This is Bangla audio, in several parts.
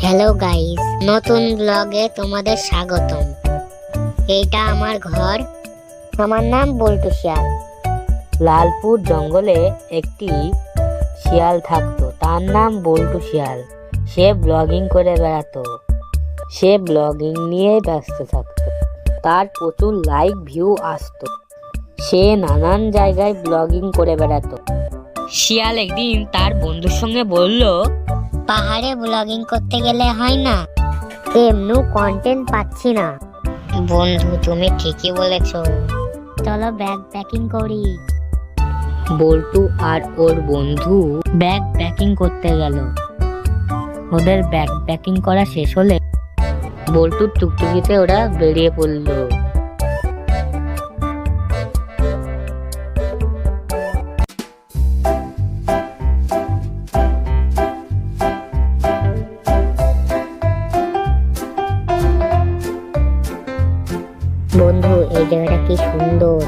হ্যালো গাইস নতুন ব্লগে তোমাদের স্বাগতম। এইটা আমার ঘর। আমার নাম বল্টু শিয়াল। লালপুর জঙ্গলে একটি শিয়াল থাকতো। তার নাম বল্টু শিয়াল। সে ব্লগিং করে বেড়াতো। সে ব্লগিং নিয়ে ব্যস্ত থাকতো। তার প্রচুর লাইক ভিউ আসতো। সে নানান জায়গায় ব্লগিং করে বেড়াতো। শিয়াল একদিন তার বন্ধুর সঙ্গে বলল পাহাড়ে ব্লগিং করতে গেলে হয় না। এমনু কন্টেন্ট পাচ্ছি না। বন্ধু, তুমি ঠিকই বলেছ। চলো ব্যাগ প্যাকিং করি। বল্টু আর ওর বন্ধু ব্যাগ প্যাকিং করতে গেল। ওদের ব্যাগ প্যাকিং করা শেষ হলে বল্টুর টুকটুকিতে ওরা বেরিয়ে পড়ল। কি সুন্দর।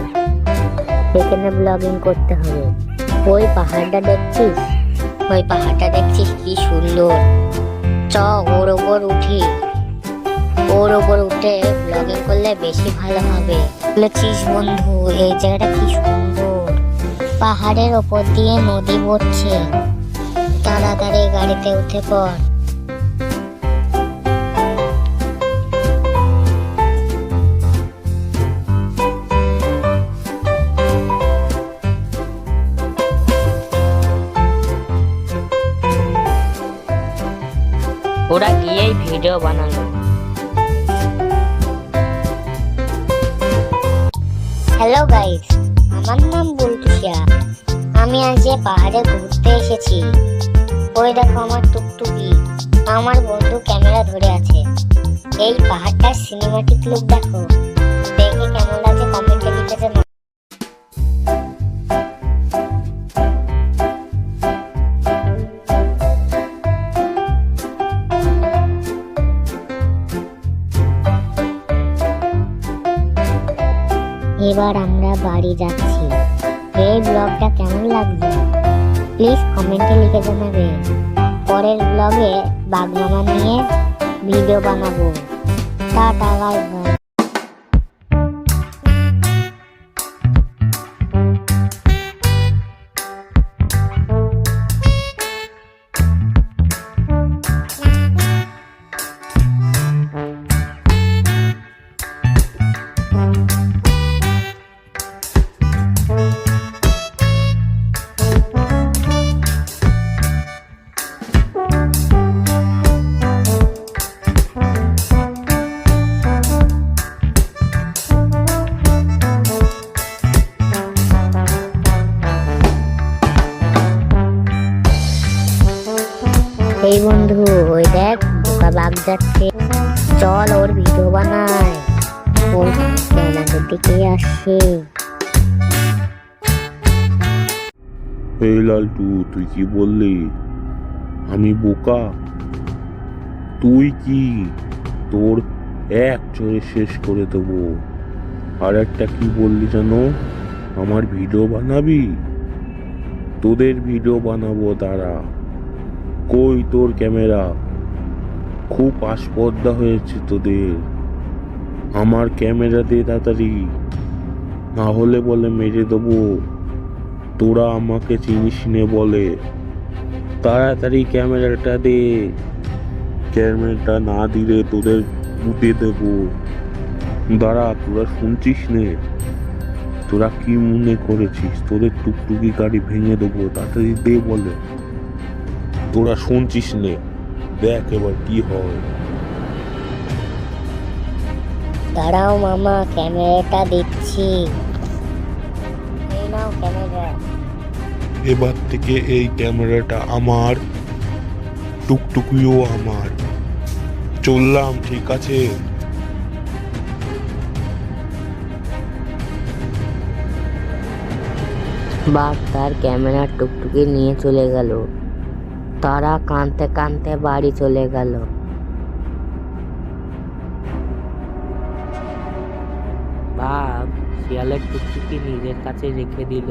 এখানে ব্লগিং করতে হবে। ওই পাহাড়টা দেখছিস? ওই পাহাড়টা দেখছিস কি সুন্দর। চ, ওর ওপর উঠি। ওর ওপর উঠে ব্লগিং করলে বেশি ভালো হবে। বলেছিস বন্ধু, এই জায়গাটা কি সুন্দর। পাহাড়ের ওপর দিয়ে নদী পড়ছে তাড়াতাড়ি গাড়িতে উঠে পড়। ভিডিও বানালো। হ্যালো গাইস আমার নাম বলতুষিয়া আমি আজ পাহাড়ে ঘুরতে এসেছি। ওই দেখো আমার টুকটুকি। আমার বন্ধু ক্যামেরা ধরে আছে। এই পাহাড়টার সিনেমাটিক লোক দেখো। এবার আমরা বাড়ি যাচ্ছি। এই ব্লগটা কেমন লাগবে প্লিজ কমেন্টে লিখে জানাবে। পরের ব্লগে বাগমামা নিয়ে ভিডিও বানাবো। Tata, bye bye. এই বন্ধু, ওই দেখ বোকা বাঘ যাচ্ছে চল ওর ভিডিও বানাই। ও আমাদের দিকে আসছে। এই লালটু, তুই কি বললি? আমি বোকা। তুই কি? তোর এক চড়ে শেষ করে দেবো। আর একটা কি বললি জানো? আমার ভিডিও বানাবি? তোদের ভিডিও বানাবো তারা কই তোর ক্যামেরা? খুব আস্পর্ধা হয়েছে তোদের। আমার ক্যামেরা দে তাড়াতাড়ি। না হলে বলে মেরে দেবো। তোরা আমাকে চিনিস নে বলে। তাড়াতাড়ি ক্যামেরাটা দে। ক্যামেরাটা না দিলে তোদের মুতে দেব। দাঁড়া, তোরা শুনছিস নে? তোরা কি মনে করেছিস? তোদের টুকটুকি গাড়ি ভেঙে দেবো। তাড়াতাড়ি দে বলে। তোরা শুনছিস নে। দেখ এবার কি হয়। দাঁড়াও মামা ক্যামেরাটা দিচ্ছি এই নাও ক্যামেরা। এবার থেকে এই ক্যামেরাটা আমার টুকটুকিও আমার। চললাম ঠিক আছে? বাঘ তার ক্যামেরা টুকটুকে নিয়ে চলে গেল। তারা কাঁদতে কাঁদতে বাড়ি চলে গেল। বাঘ শিয়ালের টুকটুকি নিজের কাছে রেখে দিল।